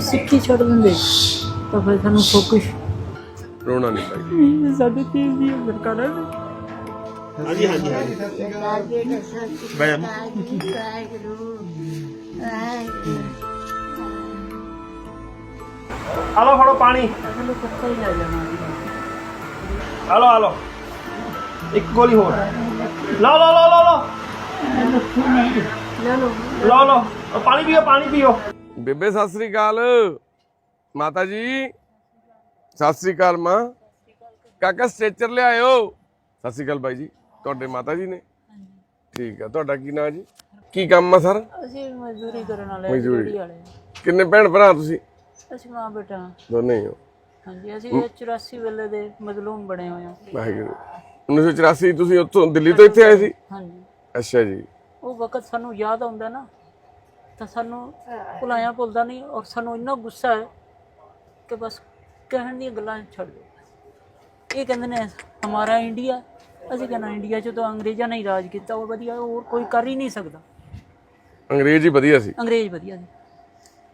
ਸਿੱਖੀ ਛੱਡ ਦਿੰਦੇ ਤਾਂ ਫਿਰ ਸਾਨੂੰ ਫੋਕਸ ਰੋਣਾ ਨਹੀਂ ਭਾਈ ਸਾਡੇ ਤੇ ਵੀ ਸਰਕਾਰਾਂ ਨੇ। ਹਾਂਜੀ ਹਾਂਜੀ ਹਾਂਜੀ। ਬੈਠ ਹਲੋ ਫੜੋ ਪਾਣੀ। ਸਾਨੂੰ ਪੱਕਾ ਹੀ ਲੈ ਜਾਣਾ ਹਲੋ ਹਲੋ। ਇੱਕ ਗੋਲੀ ਹੋਰ। ਲਓ ਲਓ ਲਓ ਲਓ ਲਓ। ਲੈ ਲਓ ਲਓ। ਪਾਣੀ ਪੀਓ ਪਾਣੀ ਪੀਓ। ਬੇਬੇ ਸਤਿ ਸ੍ਰੀ ਅਕਾਲ। ਮਾਤਾ ਜੀ ਸਤਿ ਸ੍ਰੀ ਅਕਾਲ ਮਾਂ। ਕਾਕਾ ਸਟ੍ਰੈਚਰ ਲਿਆਇਓ। ਸਤਿ ਸ੍ਰੀ ਅਕਾਲ ਬਾਈ ਜੀ ਤੁਹਾਡੇ ਮਾਤਾ ਜੀ ਨੇ। ਠੀਕ ਆ ਤੁਹਾਡਾ ਕੀ ਨਾਂ ਜੀ? ਕੀ ਕੰਮ ਆ ਸਰ? ਅਸੀਂ ਮਜ਼ਦੂਰੀ ਕਰਨ ਵਾਲੇ ਮਜ਼ਦੂਰੀ। ਵਾਲੇ ਕਿੰਨੇ ਭੈਣ ਭਰਾ ਤੁਸੀਂ? ਅਸੀਂ ਮਾਂ ਬੇਟਾ। ਦੋਨੇ ਹੀ ਹੋ। ਹਾਂਜੀ ਅਸੀਂ ਇਹ 84 ਵੇਲੇ ਦੇ ਮਜ਼ਲੂਮ ਬਣੇ ਹੋਏ ਹਾਂ ਵਾਹਿਗੁਰੂ। 1984 ਤੁਸੀਂ ਉੱਥੋਂ ਦਿੱਲੀ ਤੋਂ ਇੱਥੇ ਆਏ ਸੀ? ਹਾਂਜੀ। ਅੱਛਾ ਜੀ। ਉਹ ਵਕਤ ਸਾਨੂੰ ਯਾਦ ਆਉਂਦਾ ਨਾ। ਤਾਂ ਸਾਨੂੰ ਭੁਲਾਇਆ ਭੁੱਲਦਾ ਨਹੀਂ ਔਰ ਸਾਨੂੰ ਇੰਨਾ ਗੁੱਸਾ ਹੈ ਕਿ ਬਸ ਕਹਿਣ ਦੀਆਂ ਗੱਲਾਂ ਛੱਡ ਦਿਓ। ਇਹ ਕਹਿੰਦੇ ਨੇ ਹਮਾਰਾ ਇੰਡੀਆ ਅਸੀਂ ਕਹਿੰਦੇ ਇੰਡੀਆ 'ਚ ਤਾਂ ਅੰਗਰੇਜ਼ਾਂ ਨੇ ਹੀ ਰਾਜ ਕੀਤਾ ਉਹ ਵਧੀਆ ਹੋਰ ਕੋਈ ਕਰ ਹੀ ਨਹੀਂ ਸਕਦਾ। ਅੰਗਰੇਜ਼ ਹੀ ਵਧੀਆ ਸੀ। ਅੰਗਰੇਜ਼ ਵਧੀਆ ਸੀ।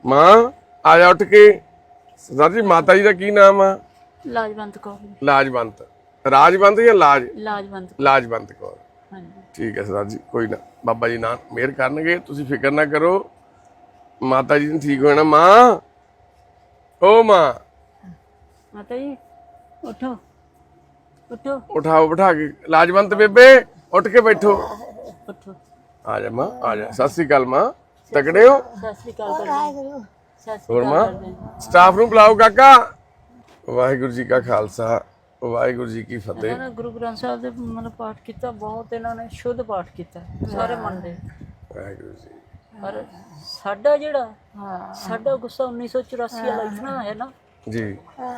ਮਾਂ ਆ ਜਾ ਉੱਠ ਕੇ। ਸਰਦਾਰ ਜੀ ਮਾਤਾ ਜੀ ਦਾ ਕੀ ਨਾਮ ਆ? ਲਾਜਵੰਤ ਕੌਰ ਲਾਜਵੰਤ। ਰਾਜਵੰਤ ਜਾਂ ਲਾਜ? ਲਾਜਵੰਤ। ਲਾਜਵੰਤ ਕੌਰ। ਠੀਕ ਹੈ ਸਰਦਾਰ ਜੀ ਕੋਈ ਨਾ। ਬਾਬਾ ਜੀ ਨਾਲ ਮਿਹਰ ਕਰਨਗੇ ਤੁਸੀਂ ਫਿਕਰ ਨਾ ਕਰੋ। ਮਾਤਾ ਜੀ ਨੂੰ ਠੀਕ ਹੋਣਾ ਮਾਂ ਓ ਮਾਂ। ਮਾਤਾ ਜੀ ਉਠੋ। ਉਠੋ। ਉਠਾਓ ਬਿਠਾ ਕੇ। ਲਾਜਵੰਤ ਬੇਬੇ ਉੱਠ ਕੇ ਬੈਠੋ। ਉਠੋ। ਆ ਜਾ ਮਾਂ ਆ ਜਾ। ਸਤਿ ਸ੍ਰੀ ਅਕਾਲ ਮਾਂ। ਤਕੜੇ ਹੋ? ਸਤਿ ਸ੍ਰੀ ਅਕਾਲ ਕਰਦੇ ਸਤਿ ਸ੍ਰੀ ਹੋਰ ਅਕਾਲ ਮਾਂ? ਸਟਾਫ ਨੂੰ ਬੁਲਾਓ ਕਾਕਾ। ਵਾਹਿਗੁਰੂ ਜੀ ਕਾ ਖਾਲਸਾ। ਵਾਹਿਗੁਰੂ ਜੀ ਕੀ ਫਤਿਹ। ਇਹਨਾਂ ਨੇ ਗੁਰੂ ਗ੍ਰੰਥ ਸਾਹਿਬ ਦੇ ਮਤਲਬ ਪਾਠ ਕੀਤਾ ਬਹੁਤ ਇਹਨਾਂ ਨੇ ਸ਼ੁੱਧ ਪਾਠ ਕੀਤਾ ਸਾਰੇ ਮੰਨਦੇ। ਵਾਹਿਗੁਰੂ ਜੀ। ਪਰ ਸਾਡਾ ਜਿਹੜਾ ਸਾਡਾ ਗੁੱਸਾ 1984 ਵਾਲਾ ਇਤਨਾ ਹੈ ਨਾ ਜੀ।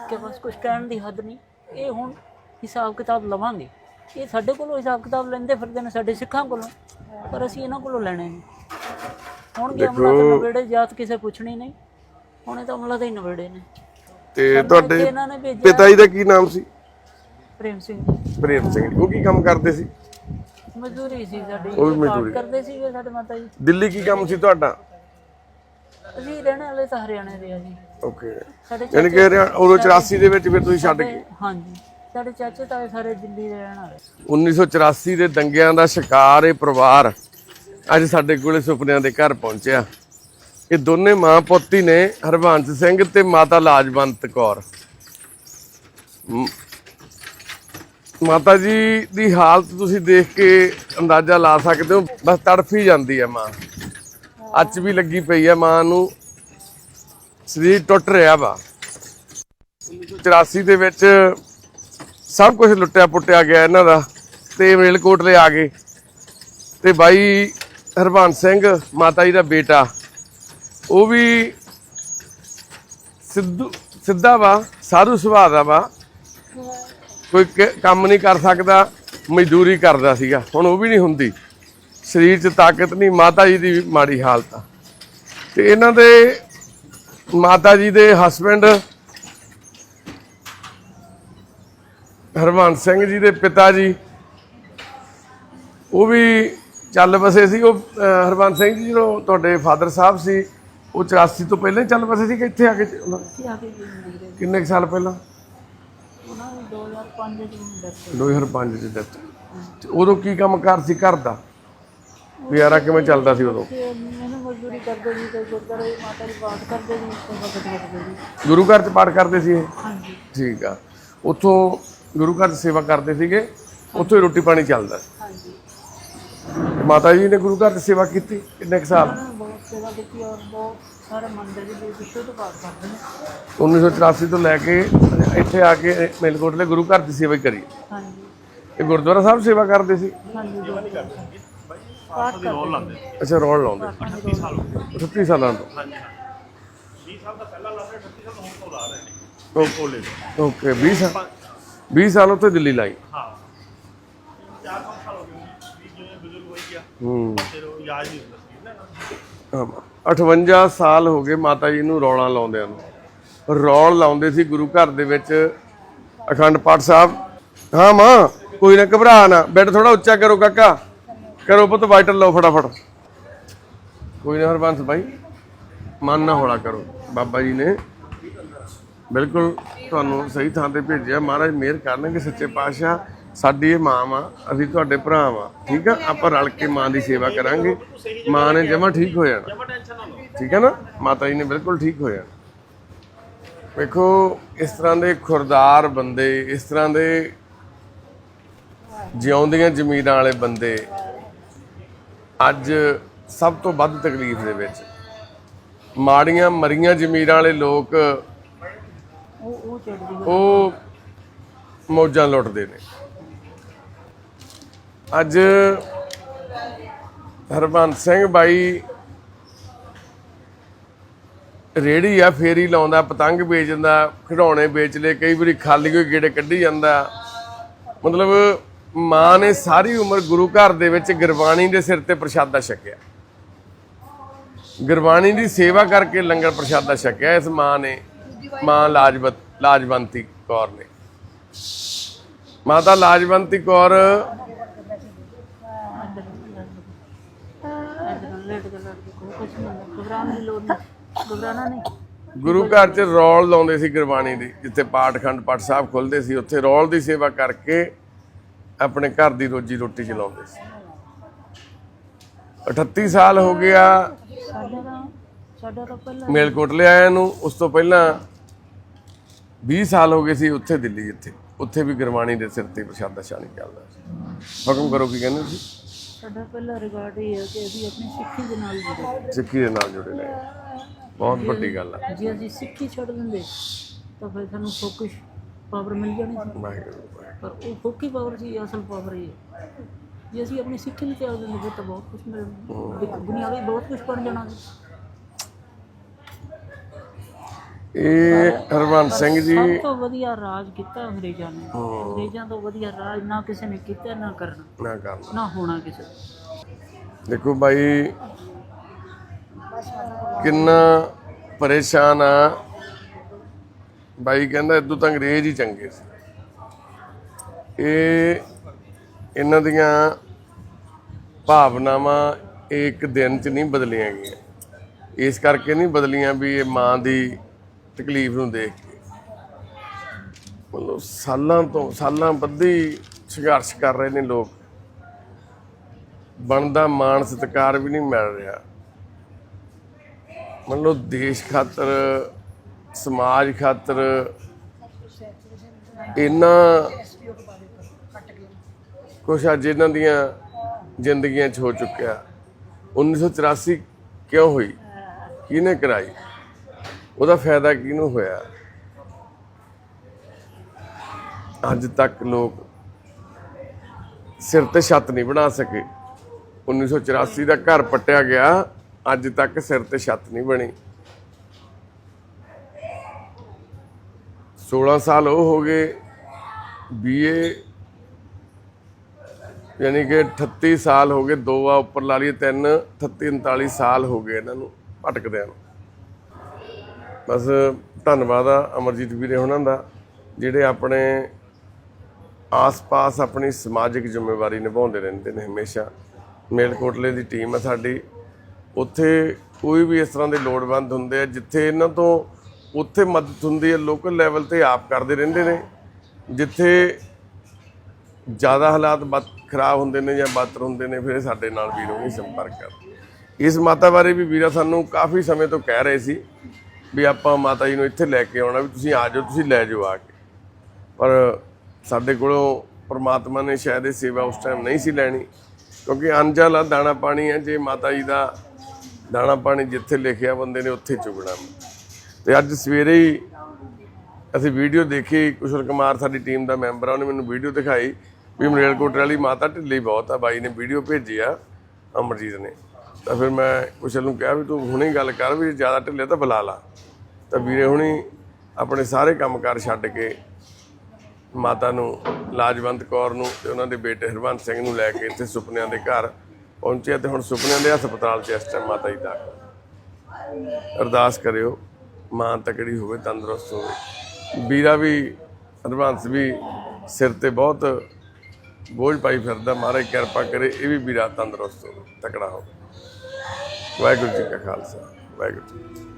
ਕਿ ਬਸ ਕੁਝ ਕਹਿਣ ਦੀ ਹੱਦ ਨਹੀਂ। ਇਹ ਹੁਣ ਹਿਸਾਬ ਕਿਤਾਬ ਲਵਾਂਗੇ। ਇਹ ਸਾਡੇ ਕੋਲੋਂ ਹਿਸਾਬ ਕਿਤਾਬ ਲੈਂਦੇ ਫਿਰਦੇ ਨੇ ਸਾਡੇ ਸਿੱਖਾਂ ਕੋਲੋਂ ਪਰ ਅਸੀਂ ਇਹਨਾਂ ਕੋਲੋਂ ਲੈਣੇ ਨਹੀਂ। ਹੁਣ ਕਿ ਅਮਲਾ ਤੇ ਨਵੇੜੇ ਜਾਤ ਕਿਸੇ ਪੁੱਛਣੀ ਨਹੀਂ ਹੁਣ ਇਹ ਤਾਂ ਅਮਲਾ ਦੇ ਹੀ ਨਵੇੜੇ ਨੇ। ਤੇ ਤੁਹਾਡੇ ਇਹਨਾਂ ਨੇ ਭੇਜਿਆ ਪਿਤਾ ਜੀ ਦਾ ਕੀ ਨਾਮ ਸੀ? ਪ੍ਰੇਮ ਸਿੰਘ। ਜੀ ਪ੍ਰੇਮ ਸਿੰਘ ਜੀ ਉਹ ਕੀ ਕੰਮ ਕਰਦੇ ਸੀ? ਮਜ਼ਦੂਰੀ ਸੀ ਸਾਡੀ। ਉਹ ਵੀ ਮਜ਼ਦੂਰੀ। ਕਰਦੇ ਸੀਗੇ ਸਾਡੇ ਮਾਤਾ ਜੀ। ਦਿੱਲੀ ਕੀ ਕੰਮ ਸੀ ਤੁਹਾਡਾ? ਅਸੀਂ ਰਹਿਣ ਵਾਲੇ ਤਾਂ ਹਰਿਆਣੇ ਦੇ ਆ ਜੀ। ਓਕੇ। ਸਾਡੇ ਯਾਨੀ ਕਿ ਹਰਿਆ- ਉਦੋਂ 84 ਦੇ ਵਿੱਚ ਫਿਰ ਤੁਸੀਂ ਛੱਡ ਗਏ। ਚਾਚੇ ਹਾਂਜੀ। ਸਾਡੇ ਚਾਚੇ ਤਾਏ ਸਾਰੇ ਦਿੱਲੀ ਦੇ ਰਹਿਣ ਵਾਲੇ। 1984 ਦੇ ਦੰਗਿਆਂ ਦਾ ਸ਼ਿਕਾਰ ਇਹ ਪਰਿਵਾਰ ਅੱਜ ਸਾਡੇ ਕੋਲੇ ਸੁਪਨਿਆਂ ਦੇ ਘਰ ਪਹੁੰਚਿਆ। ਇਹ ਦੋਨੇ ਮਾਂ ਪੁੱਤ ਹੀ ਨੇ ਹਰਬੰਸ ਸਿੰਘ ਤੇ ਮਾਤਾ ਲਾਜਵੰਤ ਕੌਰ। ਮ- ਮਾਤਾ ਜੀ ਦੀ ਹਾਲਤ ਤੁਸੀਂ ਦੇਖ ਕੇ ਅੰਦਾਜ਼ਾ ਲਾ ਸਕਦੇ ਹੋ। ਬਸ ਤੜਫ ਹੀ ਜਾਂਦੀ ਹੈ ਮਾਂ। ਅੱਜ ਵੀ ਲੱਗੀ ਪਈ ਹੈ ਮਾਂ ਨੂੰ। ਸਰੀਰ ਟੁੱਟ ਰਿਹਾ ਵਾ। 84 ਦੇ ਵਿੱਚ ਸਭ ਕੁਝ ਲੁੱਟਿਆ ਪੁੱਟਿਆ ਗਿਆ ਇਹਨਾਂ ਦਾ। ਤੇ ਮੇਲਕੋਟਲੇ ਆ ਗਏ। ਤੇ ਬਾਈ ਹਰਬੰਸ ਸਿੰਘ, ਮਾਤਾ ਜੀ ਦਾ ਬੇਟਾ। ਉਹ ਵੀ ਸਿੱਧੂ ਸਿੱਧਾ ਵਾ, ਸਾਧੂ ਸੁਭਾਅ ਦਾ ਵਾ। ਕੋਈ ਕੰਮ ਨਹੀਂ ਕਰ ਸਕਦਾ ਮਜ਼ਦੂਰੀ ਕਰਦਾ ਸੀਗਾ। ਹੁਣ ਉਹ ਵੀ ਨਹੀਂ ਹੁੰਦੀ। ਸਰੀਰ 'ਚ ਤਾਕਤ ਨਹੀਂ ਮਾਤਾ ਜੀ ਦੀ ਮਾੜੀ ਹਾਲਤ ਆ। ਤੇ ਇਹਨਾਂ ਦੇ ਮਾਤਾ ਜੀ ਦੇ ਹਸਬੰਡ ਹਰਵੰਤ ਸਿੰਘ ਜੀ ਦੇ ਪਿਤਾ ਜੀ ਉਹ ਵੀ ਚੱਲ ਵਸੇ ਸੀ। ਉਹ ਹਰਵੰਤ ਸਿੰਘ ਜੀ ਜਦੋਂ ਤੁਹਾਡੇ ਫਾਦਰ ਸਾਹਿਬ ਸੀ। ਉਹ 84 ਤੋਂ ਪਹਿਲਾਂ ਹੀ ਚੱਲ ਵਸੇ ਸੀ ਕਿ ਇੱਥੇ ਆ ਕੇ ਕਿੰਨੇ ਸਾਲ ਪਹਿਲਾਂ? ਉਹਨਾਂ ਨੂੰ 2005 ਚ ਡੈਥ 2005 ਚ ਤੇ ਉਦੋਂ ਕੀ ਕੰਮ ਕਾਰ ਸੀ ਘਰ ਦਾ? ਗੁਜ਼ਾਰਾ ਕਿਵੇਂ ਚੱਲਦਾ ਸੀ ਉਦੋਂ? ਤੇ ਮੈਨੂੰ ਮਜ਼ਦੂਰੀ ਕਰਦੇ ਜੀ ਤੇ ਗੁਰਦੁਆਰੇ ਮਾਤਾ ਦੀ ਬਾਤ ਕਰਦੇ ਜੀ ਤੇ ਵਕਤ ਕਰਦੇ ਜੀ ਗੁਰੂ ਘਰ ਚ ਪਾਠ ਕਰਦੇ ਸੀ ਇਹ? ਹਾਂਜੀ। ਠੀਕ ਆ। ਉੱਥੋਂ ਗੁਰੂ ਘਰ ਚ ਸੇਵਾ ਕਰਦੇ ਸੀਗੇ ਉੱਥੋਂ ਹੀ ਰੋਟੀ ਪਾਣੀ ਚੱਲਦਾ। ਸੀ ਹਾਂਜੀ। ਮਾਤਾ ਜੀ ਨੇ ਗੁਰੂ ਘਰ ਚ ਸੇਵਾ ਕੀਤੀ ਕਿੰਨੇ ਕੁ ਸਾਲ? ਉਹਨਾਂ ਨੇ ਬਹੁਤ ਸੇਵਾ ਕੀਤੀ ਔਰ ਬਹੁਤ ਸਾਰੇ ਮੰਦਿਰ ਦੇ ਵਿੱਚ ਸ਼ੁੱਧ ਪਾਠ ਕਰਦੇ ਨੇ। 1984 ਤੋਂ ਲੈ ਕੇ ਇੱਥੇ ਆ ਕੇ ਮੇਲਕੋਟਲੇ ਗੁਰੂ ਘਰ ਦੀ ਸੇਵਾ ਹੀ ਕਰੀ। ਹਾਂਜੀ। ਇਹ ਗੁਰਦੁਆਰਾ ਸਾਹਿਬ ਸੇਵਾ ਕਰਦੇ ਸੀ? ਹਾਂਜੀ ਜੋ ਪਾਠ ਕਰਦੇ ਅੱਛਾ ਰੋਲ ਲਾਉਂਦੇ 38 ਸਾਲਾਂ ਤੋਂ। ਓਕੇ। ਓਕੇ 20 ਸਾਲ 20 ਸਾਲ ਉੱਥੇ ਦਿੱਲੀ ਲਾਈ। ਹਾਂ। ਚਾਰ ਪੰਜ ਸਾਲ ਹੋ ਗਏ। ਵੀ ਜਿਵੇਂ ਬਜ਼ੁਰਗ ਹੋਈ ਗਿਆ। ਹੂੰ। ਫਿਰ ਉਹ ਯਾਦ ਨਹੀਂ ਹੁੰਦਾ ਸੀ। ਨਾ ਹਾਂ, 58 ਸਾਲ ਹੋ ਗਏ ਮਾਤਾ ਜੀ ਨੂੰ ਰੌਲਾ ਲਾਉਂਦਿਆਂ ਨੂੰ। ਰੌਲ ਲਾਉਂਦੇ ਸੀ ਗੁਰੂ ਘਰ ਦੇ ਵਿੱਚ, ਅਖੰਡ ਪਾਠ ਸਾਹਿਬ। ਹਾਂ ਮਾਂ, ਕੋਈ ਨਾ ਘਬਰਾ ਨਾ, ਬੈੱਡ ਥੋੜਾ ਉੱਚਾ ਕਰੋ ਕਾਕਾ। ਕਰੋ ਪੁੱਤ ਵਾਈਟਰ ਲਓ ਫਟਾਫਟ। ਕੋਈ ਨਾ ਹਰਬੰਸ ਭਾਈ ਮਨ ਨਾ ਹੌਲਾ ਕਰੋ। ਬਾਬਾ ਜੀ ਨੇ ਬਿਲਕੁਲ ਤੁਹਾਨੂੰ ਸਹੀ ਥਾਂ ਤੇ ਭੇਜਿਆ। ਮਹਾਰਾਜ ਮਿਹਰ ਕਰਨਗੇ ਸੱਚੇ ਪਾਤਸ਼ਾਹ। ਸਾਡੀ ਇਹ ਮਾਂ ਵਾ, ਅਸੀਂ ਤੁਹਾਡੇ ਭਰਾ ਵਾ। ਠੀਕ ਆ? ਆਪਾਂ ਰਲ ਕੇ ਮਾਂ ਦੀ ਸੇਵਾ ਕਰਾਂਗੇ। ਮਾਂ ਨੇ ਜਮਾ ਠੀਕ ਹੋ ਜਾਣਾ। ਠੀਕ ਹੈ ਨਾ? ਮਾਤਾ ਜੀ ਨੇ ਬਿਲਕੁਲ ਠੀਕ ਹੋ ਜਾਣਾ। ਵੇਖੋ, ਇਸ ਤਰ੍ਹਾਂ ਦੇ ਖੁਰਦਾਰ ਬੰਦੇ, ਇਸ ਤਰ੍ਹਾਂ ਦੇ ਜਿਉਂਦੀਆਂ ਜ਼ਮੀਰਾਂ ਵਾਲੇ ਬੰਦੇ ਅੱਜ ਸਭ ਤੋਂ ਵੱਧ ਤਕਲੀਫ ਦੇ ਵਿੱਚ। ਮਾੜੀਆਂ, ਮਰੀਆਂ ਜ਼ਮੀਰਾਂ ਵਾਲੇ ਲੋਕ ਉਹ ਮੌਜਾਂ ਲੁੱਟਦੇ ਨੇ। ਅੱਜ ਹਰਬੰਸ ਸਿੰਘ ਬਾਈ ਰੇੜੀ ਆ, ਫੇਰੀ ਲਾਉਂਦਾ, ਪਤੰਗ ਵੇਚਦਾ, ਖਿਡੌਣੇ ਵੇਚ ਲਏ, ਕਈ ਵਾਰੀ ਖਾਲੀ ਕੋਈ ਗੇੜੇ ਕੱਢੀ ਜਾਂਦਾ। ਮਤਲਬ ਮਾਂ ਨੇ ਸਾਰੀ ਉਮਰ ਗੁਰੂ ਘਰ ਦੇ ਵਿੱਚ ਗੁਰਬਾਣੀ ਦੇ ਸਿਰ ਤੇ ਪ੍ਰਸ਼ਾਦਾ ਛਕਿਆ। ਗੁਰਬਾਣੀ ਦੀ ਸੇਵਾ ਕਰਕੇ ਲੰਗਰ ਪ੍ਰਸ਼ਾਦਾ ਛਕਿਆ ਇਸ ਮਾਂ ਨੇ, ਮਾਂ ਲਾਜਵਤ, ਲਾਜਵੰਤੀ ਕੌਰ ਨੇ। ਮਾਤਾ ਲਾਜਵੰਤੀ ਕੌਰ ਘਬਰਾਉਣ ਦੀ ਲੋੜ ਨਹੀਂ ਗੁਰੂ ਘਰ 'ਚ ਰੌਲ ਲਾਉਂਦੇ ਸੀ ਗੁਰਬਾਣੀ ਦੀ ਜਿੱਥੇ ਪਾਠਖੰਡ ਪਾਠ ਸਾਹਿਬ ਖੁੱਲਦੇ ਸੀ ਉੱਥੇ ਰੌਲ ਦੀ ਸੇਵਾ ਕਰਕੇ ਆਪਣੇ ਘਰ ਦੀ ਰੋਜੀ ਰੋਟੀ ਚਲਾਉਂਦੇ ਸੀ। 38 ਸਾਲ ਹੋ ਗਿਆ। ਸਾਡਾ ਤਾਂ ਸਾਡਾ ਤਾਂ ਪਹਿਲਾਂ ਮੇਲਕੋਟਲੇ ਆਇਆਂ ਨੂੰ ਉਸ ਤੋਂ ਪਹਿਲਾਂ 20 ਸਾਲ ਹੋ ਗਏ ਸੀ ਉੱਥੇ ਦਿੱਲੀ ਜਿੱਥੇ। ਉੱਥੇ ਵੀ ਗੁਰਬਾਣੀ ਦੇ ਸਿਰ ਤੇ ਪ੍ਰਸ਼ਾਦਾ ਸ਼ਾਨੀ ਚੱਲਦਾ ਸੀ। ਹੁਕਮ ਕਰੋ ਕੀ ਕਹਿੰਦੇ ਸੀ? ਸਾਡਾ ਪਹਿਲਾ ਰਿਕਾਰਡ ਇਹ ਹੈ ਕਿ ਅਸੀਂ ਆਪਣੀ ਸਿੱਖੀ ਦੇ ਨਾਲ ਜੁੜੇ। ਸਿੱਖੀ ਦੇ ਨਾਲ ਜੁੜੇ ਰਹੇ। ਬਹੁਤ ਵੱਡੀ ਗੱਲ ਹੈ ਜੇ ਅਸੀਂ ਸਿੱਖੀ ਛੱਡ ਦਿੰਦੇ ਤਾਂ ਫਿਰ ਸਾਨੂੰ ਫੋਕਸ ਪਾਵਰ ਮਿਲ ਜਾਣੀ ਸੀ। ਵਾਹਿਗੁਰੂ ਵਾਹਿਗੁਰੂ। ਪਰ ਉਹ ਫੋਕੀ ਪਾਵਰ ਸੀ ਅਸਲ ਪਾਵਰ ਹੈ ਜੇ ਅਸੀਂ ਆਪਣੀ ਸਿੱਖੀ ਨੂੰ ਤਿਆਗ ਦਿੰਦੇ ਫਿਰ ਤਾਂ ਬਹੁਤ ਕੁਝ ਮਿਲ ਦੁਨੀਆ ਵੀ ਬਹੁਤ ਕੁਝ ਬਣ ਜਾਣਾ ਸੀ। ਇਹ ਹਰਵੰਤ ਸਿੰਘ ਜੀ ਸਭ ਤੋਂ ਵਧੀਆ ਰਾਜ ਕੀਤਾ ਅੰਗਰੇਜ਼ਾਂ ਨੇ। ਅੰਗਰੇਜ਼ਾਂ ਤੋਂ ਵਧੀਆ ਰਾਜ ਨਾ ਕਿਸੇ ਨੇ ਕੀਤਾ ਨਾ ਕਰਨਾ। ਨਾ ਕਰਨਾ। ਨਾ ਹੋਣਾ ਕਿਸੇ। ਦੇਖੋ ਭਾਈ ਕਿੰਨਾ ਪਰੇਸ਼ਾਨ ਆ? ਬਾਈ ਕਹਿੰਦਾ ਇਦੋਂ ਤਾਂ ਅੰਗਰੇਜ਼ ਹੀ ਚੰਗੇ ਸੀ। ਇਹ ਇਹਨਾਂ ਦੀਆਂ ਭਾਵਨਾਵਾਂ ਇੱਕ ਦਿਨ ਚ ਨਹੀਂ ਬਦਲੀਆਂ ਗਈਆਂ। ਇਸ ਕਰਕੇ ਨਹੀਂ ਬਦਲੀਆਂ ਵੀ ਇਹ ਮਾਂ ਦੀ ਤਕਲੀਫ ਨੂੰ ਦੇਖ ਕੇ। ਮਤਲਬ ਸਾਲਾਂ ਤੋਂ, ਸਾਲਾਂ ਬੱਧੀ ਸੰਘਰਸ਼ ਕਰ ਰਹੇ ਨੇ ਲੋਕ। ਬਣਦਾ ਮਾਣ ਸਤਿਕਾਰ ਵੀ ਨਹੀਂ ਮਿਲ ਰਿਹਾ। ਮੰਨ ਲਓ ਦੇਸ਼ ਖਾਤਰ, ਸਮਾਜ ਖਾਤਰ ਇਹਨਾਂ ਕੁਛ ਅੱਜ ਇਹਨਾਂ ਦੀਆਂ ਜ਼ਿੰਦਗੀਆਂ 'ਚ ਹੋ ਚੁੱਕਿਆ। 1984 ਕਿਉਂ ਹੋਈ? ਕਿਹਨੇ ਕਰਾਈ? ਉਹਦਾ ਫਾਇਦਾ ਕਿਹਨੂੰ ਹੋਇਆ? ਅੱਜ ਤੱਕ ਲੋਕ ਸਿਰ ਤੇ ਛੱਤ ਨਹੀਂ ਬਣਾ ਸਕੇ। 1984 ਦਾ ਘਰ ਪੱਟਿਆ ਗਿਆ। ਅੱਜ ਤੱਕ ਸਿਰ ਤੇ ਛੱਤ ਨਹੀਂ ਬਣੀ। 16 ਸਾਲ ਉਹ ਹੋ ਗਏ ਬੀਏ ਯਾਨੀ ਕਿ 38 ਸਾਲ ਹੋ ਗਏ, ਦੋ ਆ ਉੱਪਰ ਲਾ ਲਈਏ, ਤਿੰਨ 38 39 ਸਾਲ ਹੋ ਗਏ ਇਹਨਾਂ ਨੂੰ ਭਟਕਦਿਆਂ ਨੂੰ। ਬਸ ਧੰਨਵਾਦ ਆ ਅਮਰਜੀਤ ਵੀਰੇ ਉਹਨਾਂ ਦਾ, ਜਿਹੜੇ ਆਪਣੇ ਆਸ-ਪਾਸ ਆਪਣੀ ਸਮਾਜਿਕ ਜ਼ਿੰਮੇਵਾਰੀ ਨਿਭਾਉਂਦੇ ਰਹਿੰਦੇ ਨੇ ਹਮੇਸ਼ਾ। ਮੇਲਕੋਟਲੇ ਦੀ ਟੀਮ ਹੈ ਸਾਡੀ। ਉੱਥੇ ਕੋਈ ਵੀ ਇਸ ਤਰ੍ਹਾਂ ਦੇ ਲੋੜਵੰਦ ਹੁੰਦੇ ਆ, ਜਿੱਥੇ ਇਹਨਾਂ ਤੋਂ ਉੱਥੇ ਮਦਦ ਹੁੰਦੀ ਹੈ ਲੋਕਲ ਲੈਵਲ ਤੇ ਆਪ ਕਰਦੇ ਰਹਿੰਦੇ ਨੇ। ਜਿੱਥੇ ਜ਼ਿਆਦਾ ਹਾਲਾਤ ਬਦ ਖਰਾਬ ਹੁੰਦੇ ਨੇ ਜਾਂ ਬਦਤਰ ਹੁੰਦੇ ਨੇ, ਫਿਰ ਸਾਡੇ ਨਾਲ ਵੀਰੋ ਹੀ ਸੰਪਰਕ ਕਰਦੇ ਇਸ ਮਾਤਾ ਬਾਰੇ ਵੀ ਵੀਰਾ ਸਾਨੂੰ ਕਾਫੀ ਸਮੇਂ ਤੋਂ ਕਹਿ ਰਹੇ ਸੀ ਵੀ ਆਪਾਂ ਮਾਤਾ ਜੀ ਨੂੰ ਇੱਥੇ ਲੈ ਕੇ ਆਉਣਾ, ਵੀ ਤੁਸੀਂ ਆ ਜਾਓ, ਤੁਸੀਂ ਲੈ ਜਾਓ ਆ ਕੇ। ਪਰ ਸਾਡੇ ਕੋਲੋਂ ਪ੍ਰਮਾਤਮਾ ਨੇ ਸ਼ਾਇਦ ਇਹ ਸੇਵਾ ਉਸ ਟਾਈਮ ਨਹੀਂ ਸੀ ਲੈਣੀ, ਕਿਉਂਕਿ ਅਨਜਲ ਆ ਦਾਣਾ ਪਾਣੀ ਹੈ, ਜੇ ਮਾਤਾ ਜੀ ਦਾ ਦਾਣਾ ਪਾਣੀ ਜਿੱਥੇ ਲਿਖਿਆ ਬੰਦੇ ਨੇ ਉੱਥੇ ਚੁਗਣਾ। ਤੇ ਅੱਜ ਸਵੇਰੇ ਹੀ ਅਸੀਂ ਵੀਡੀਓ ਦੇਖੀ, ਕੁਸ਼ਲ ਕੁਮਾਰ ਸਾਡੀ ਟੀਮ ਦਾ ਮੈਂਬਰ ਆ, ਉਹਨੇ ਮੈਨੂੰ ਵੀਡੀਓ ਦਿਖਾਈ ਵੀ ਮਲੇਰਕੋਟ ਵਾਲੀ ਮਾਤਾ ਢਿੱਲੀ ਬਹੁਤ ਆ, ਬਾਈ ਨੇ ਵੀਡੀਓ ਭੇਜੀ ਆ ਅਮਰਜੀਤ ਨੇ। ਤਾਂ ਫਿਰ ਮੈਂ ਕੁਸ਼ਲ ਨੂੰ ਕਿਹਾ ਵੀ ਤੂੰ ਹੁਣੇ ਗੱਲ ਕਰ ਵੀ ਜ਼ਿਆਦਾ ਢਿੱਲੇ ਤਾਂ ਬੁਲਾ ਲਾ। ਤਾਂ ਵੀਰੇ ਹੁਣੀ ਆਪਣੇ ਸਾਰੇ ਕੰਮਕਾਰ ਛੱਡ ਕੇ ਮਾਤਾ ਨੂੰ, ਲਾਜਵੰਤ ਕੌਰ ਨੂੰ ਤੇ ਉਹਨਾਂ ਦੇ ਬੇਟੇ ਹਰਵੰਤ ਸਿੰਘ ਨੂੰ ਲੈ ਕੇ ਇੱਥੇ ਸੁਪਨਿਆਂ ਦੇ ਘਰ ਪਹੁੰਚਿਆ ਤੇ ਹੁਣ ਸੁਪਨਿਆਂ ਦੇ ਹਸਪਤਾਲ 'ਚ ਇਸ ਟਾਈਮ ਮਾਤਾ ਜੀ ਦਾਖਲ ਅਰਦਾਸ ਕਰਿਓ, ਮਾਂ ਤਕੜੀ ਹੋਵੇ, ਤੰਦਰੁਸਤ ਹੋਵੇ। ਵੀਰਾ ਵੀ ਹਰਵੰਸ ਵੀ ਸਿਰ ਤੇ ਬਹੁਤ ਬੋਝ ਪਾਈ ਫਿਰਦਾ, ਮਹਾਰਾਜ ਕਿਰਪਾ ਕਰੇ ਇਹ ਵੀ ਵੀਰਾ ਤੰਦਰੁਸਤ ਹੋਵੇ, ਤਕੜਾ ਹੋਵੇ। ਵਾਹਿਗੁਰੂ ਜੀ ਕਾ ਖਾਲਸਾ, ਵਾਹਿਗੁਰੂ ਜੀ